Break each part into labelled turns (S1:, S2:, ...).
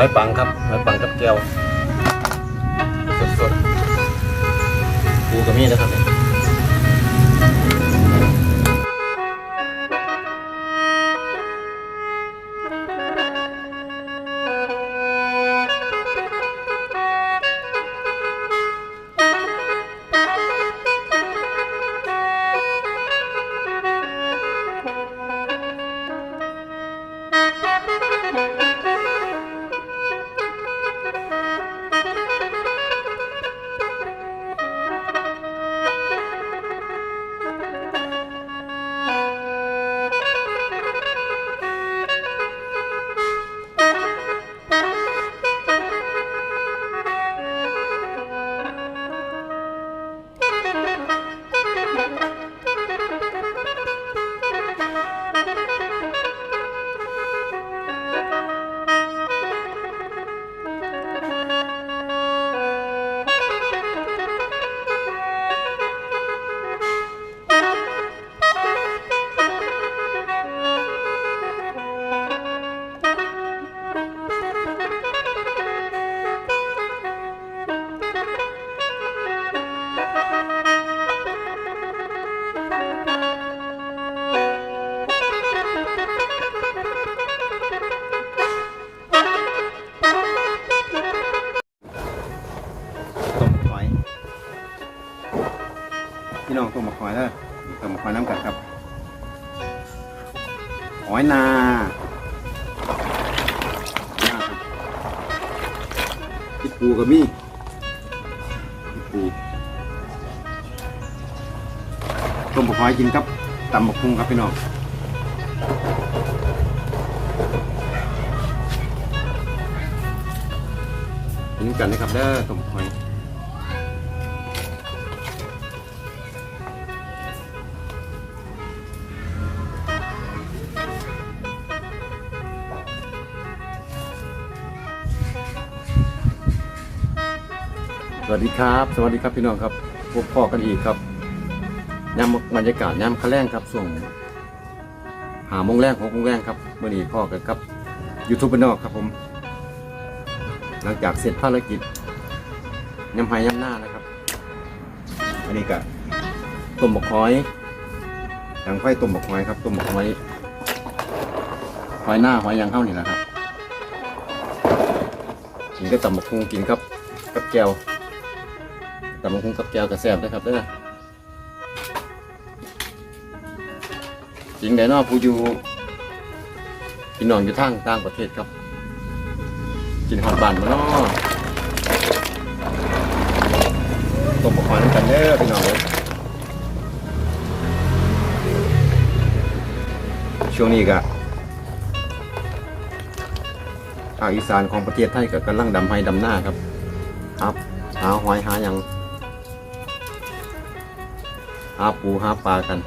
S1: หอยปังครับหอยปังกับแก้วสดๆปูกับมีนะครับ
S2: พี่น้องต้มหอยแล้วต้มหอยน้ำกัดครับหอยนานาครับพี่ปูกับมี่พี่ปูต้มหอยกินครับตำบักพุงครับพี่น้องกินกันนะครับเด้อต้มหอย วัสดีครับ สวัสดีครับพี่น้องครับพบพ่อกันอีกครับยามบรรยากาศยามคะแรงครับช่วงหามงแรงของมงแรงครับเมื่อนี้พ่อกันครับยูทูบเบอร์นอกครับผม หลังจากเสร็จภารกิจยำไฮยำหน้านะครับอันนี้ก็ต้มบกหอยยังไฟต้มบกหอยครับต้มบกหอยหอยหน้าหอยยางเข้านี่แหละครับกินก็ตำบกฮุงกินครับกับแก้ว ตำบักหุ่งกับแก้วกับแซ่บนะครับเด้อจริงแน่นอนผู้อยู่พี่น้องอยู่ทางต่างประเทศครับ กินหอดบานมาเนาะต้มปลาหอยน้ำกันเด้อพี่น้องเลยช่วงนี้ก็ภาคอีสานของประเทศไทยก็กำลังดำไห้ดำหน้าครับครับหาหอยหาหยัง หาปูหาปลากัน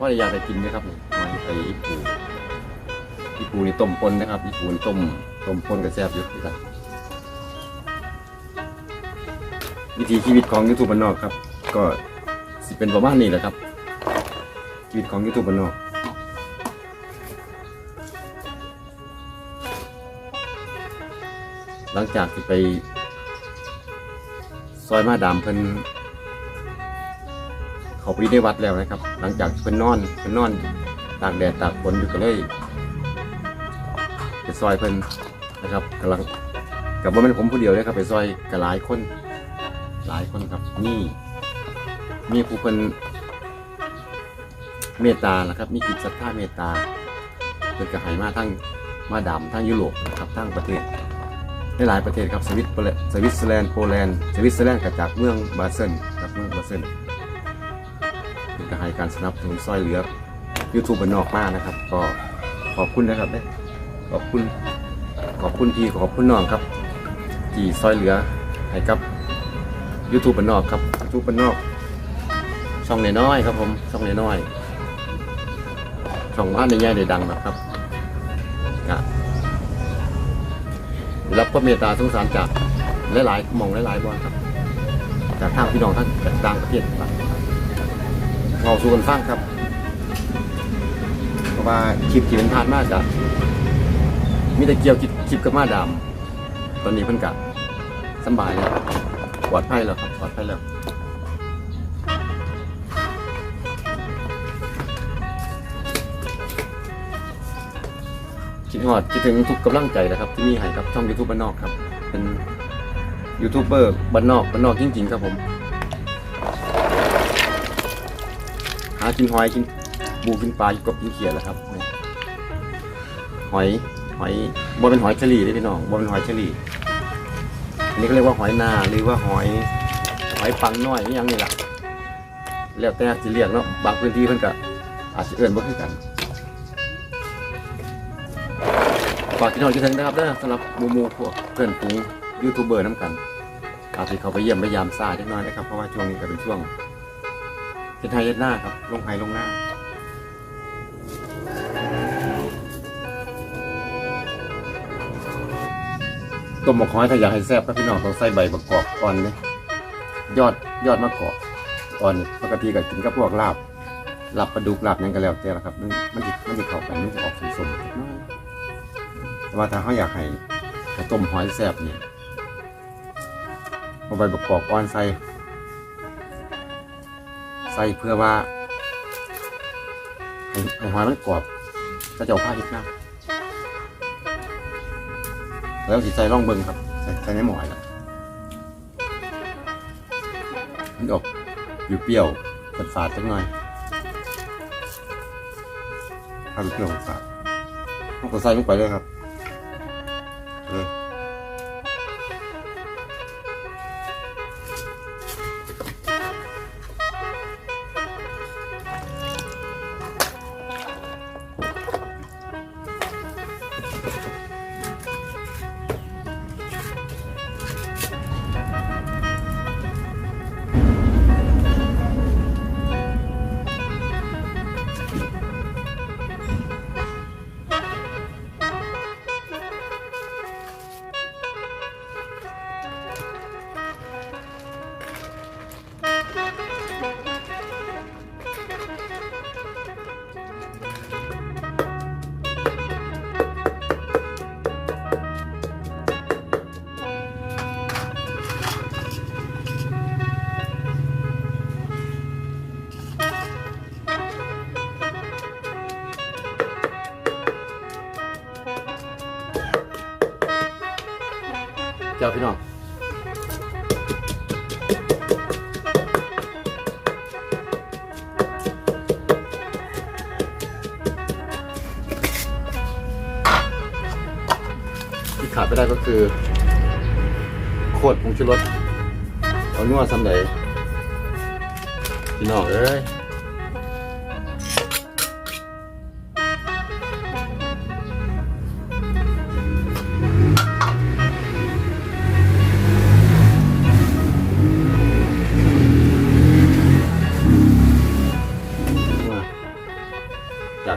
S2: ว่าอยากจะกินนะครับนี่หอยไอ้อีปูอีปูนี่ต้มปนนะครับอีปูนี่ต้มต้มปนกับแซ่บอยู่ที่กันวิถีชีวิตของยูทูบบ้านนอกครับ ก็สิเป็นประมาณนี้แหละครับ ชีวิตของยูทูบบ้านนอกหลังจากที่ไป ซอยมาดามเพิ่น เขาไปได้วัดแล้วนะครับ หลังจากเพิ่นนอนเพิ่นนอนตากแดดตากฝนอยู่ก็เลยไปซอยเพิ่นนะครับกำลังกับว่าเป็นผมผู้เดียวเลยครับไปซอยกับหลายคน หลายคนครับนี่มีผู้เพิ่นเมตตานะครับมีจิตศรัทธาเมตตาเพิ่นก็ให้มาทั้งมาดามทั้งยุโรปนะครับทั้งประเทศในหลายประเทศครับสวิตส์สวิตเซอร์แลนด์โปแลนด์สวิตเซอร์แลนด์ก็จากเมืองบาเซนจากเมืองบาเซน ก็ให้การสนับสนุนซอยเหลือยูทูบบ้านนอกมากนะครับ ก็ขอบคุณนะครับเด้อขอบคุณขอบคุณพี่ขอบคุณน้องครับ ที่ซอยเหลือให้กับยูทูบบ้านนอกครับยูทูบบ้านนอก ช่องน้อยๆครับผมช่องน้อยๆช่องว่าในใหญ่ในดังนะครับก็รับความเมตตาสงสารจากหลายๆมองหลายๆบอลครับ จากทางพี่น้องท่านจากต่างประเทศครับ เราสู่กันฟังครับ เพราะว่าคลิปที่เป็นผ่านมาจากมีแต่เกี่ยวคิดคลิปกับมาดาม ตอนนี้เพิ่นกะสบายแล้วปลอดภัยแล้วครับปลอดภัยแล้วคิดฮอดคิดถึงทุกกำลังใจนะครับ ที่มีให้กับช่อง YouTube บ้านนอกครับ เป็นยูทูบเบอร์บ้านนอกบ้านนอกจริงๆครับผมากินหอยกินบูกินปลากินกบกินเขียดแหละครับหอยหอยบ่เป็นหอยเฉลี่ได้พี่น้องบ่เป็นหอยเฉลี่อันนี้ก็เรียกว่าหอยนาหรือว่าหอยหอยปังน้อยอหย่างนี้แหละแล้วแต่สิเรียกเนาะบางพื้นที่เพิ่นก็อาจจะเอื่นบ่คือกันฝากพี่น้องคิดถึงนะครับเด้อสำหรับหมูมูพวกเพื่อนฝูงยูทูบเบอร์น้ำกันอาจจะเขาไปเยี่ยมไปยามซาจักหน่อยนะครับเพราะว่าช่วงนี้ก็เป็นช่วง เฮ็ดไทยเฮ็ดหน้าครับ ลงไห้ลงหน้าต้มหมกหอยถ้าอยากให้แซ่บก็พี่น้องต้องใส่ใบประกอบอ่อนเลยยอดยอดมะกอกอ่อนปกติก็กินกับพวกลาบลาบปลาดุกลาบหยังก็แล้วแต่ละครับ มันมันสิมันสิเข้ากันมันจะออกสมๆจักหน้อยแต่ว่าถ้าเขาอยากให้ต้มหอยแซ่บเนี่ยเอาใบประกอบอ่อนใส่ ใส่เพื่อว่าให้ให้หอยมันกรอบก็จะเอาผ้าเช็ดหน้าแล้วสิใส่ร่องเบิงครับใส่ใส่ในหมอยแล้วมันออกอยู่เปรี้ยวๆฝาดๆจังหน่อยถ้าเปรี้ยวฝาดๆเอาก็ใส่ลงไปเลยครับเออ เจ้าพี่น้องที่ขาดไม่ได้ก็คือโคตรผงชูรสเอานัวซ้ำไหนพี่น้องเอ้ย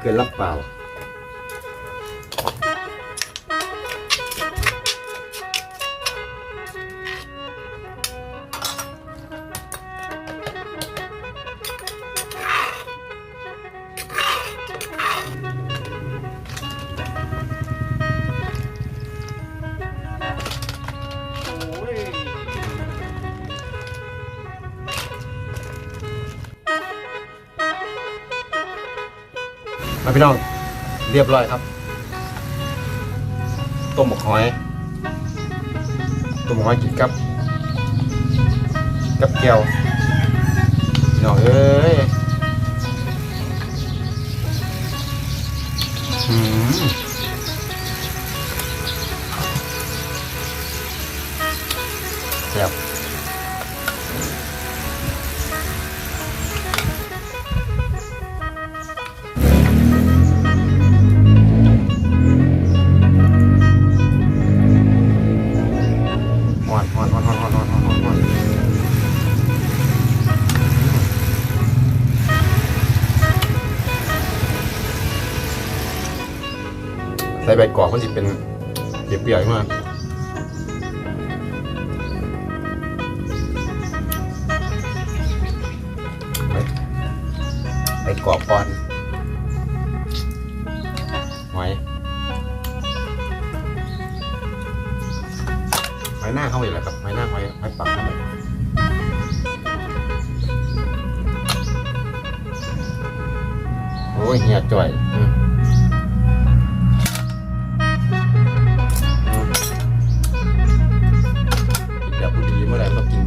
S2: เกินรับเปล่า พี่น้องเรียบร้อยครับต้มหมกหอยต้มหมกหอยกินกับ กับแก้วพี่น้องเอ้ย มันจะเป็นเปรี้ยวๆมากใบใบกอกอ่อน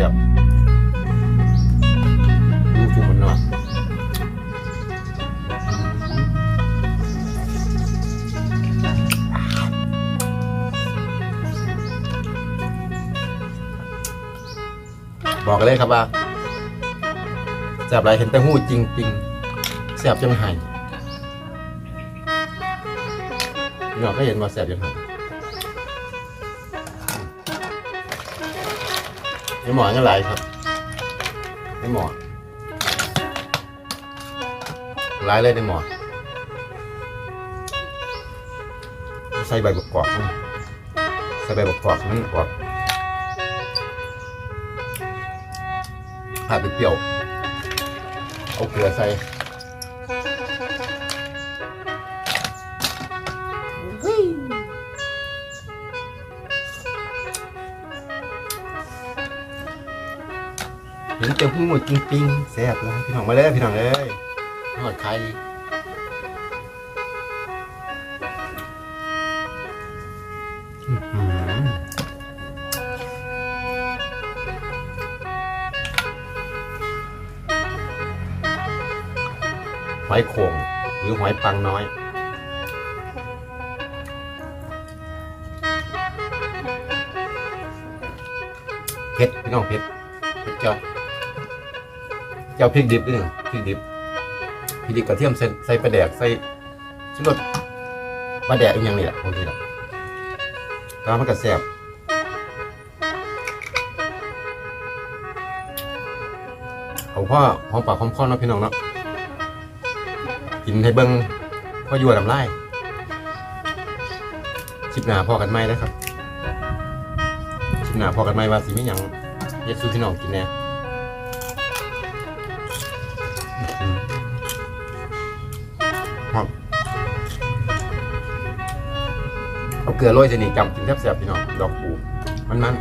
S1: แบบดูถูกมันเนาะบอกเลยครับว่าแสบไรเห็นแต่หูจริงจริงแสบจนหายพี่น้องก็เห็นว่าแสบจนหายไม่ หมอก็ไรครับไม่หมอนไหลเลยในหมอนใส่ใบบักกอกนะใส่ใบบักกอกมันออกผัดเปรี้ยวเอาเกลือใส่ เห็นแต่หูหมดจริงๆแซ่บเลยพี่น้องมาเลยพี่น้องเลยหอดใครอื้อหือหอยโข่งหรือหอยปังน้อยเผ็ดพี่น้องเผ็ดเผ็ดเจ้าเจ้าพริกดิบด้วยหนึ่งพริกดิบพริกดิบกระเทียมใส่ใส่ปลาแดกใส่ชุดรสปลาแดกอีกอย่างนี้แหละบางทีแหละตามมันกระแสบเอาพ่อหอมปากหอมคอเนาะพี่น้องเนาะกินให้เบิ้งพ่อยัวลำไส้คลิปหน้าพอกันไหมนะครับคลิปหน้าพอกันไหมว่าสิมีหยังเย็ดซูพี่น้องกินแน่ เกลือโรยใส่นี่จำกินแซ่บๆพี่น้องดอกปูมันมัน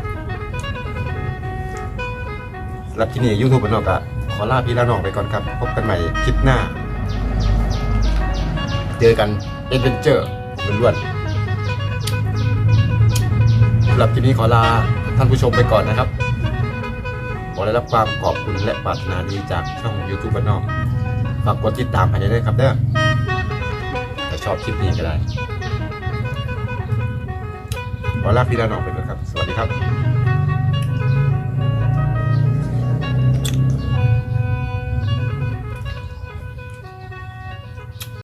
S1: สำหรับที่นี่ยูทูบพี่น้องก็ขอลาพี่ลาน้องไปก่อนครับ พบกันใหม่คลิปหน้า เจอกันเอ็นเวนเจอร์ล้วนๆสำหรับคลิปนี้ขอลาท่านผู้ชมไปก่อนนะครับ ขอได้รับความขอบคุณและปรารถนาดีจากช่อง YouTube บ้านนอกฝากกดติดตามภายในด้วยครับเด้อถ้าชอบคลิปนี้ก็ได้ ขอลาพี่ลาน้องไปก่อนครับ สวัสดีครับ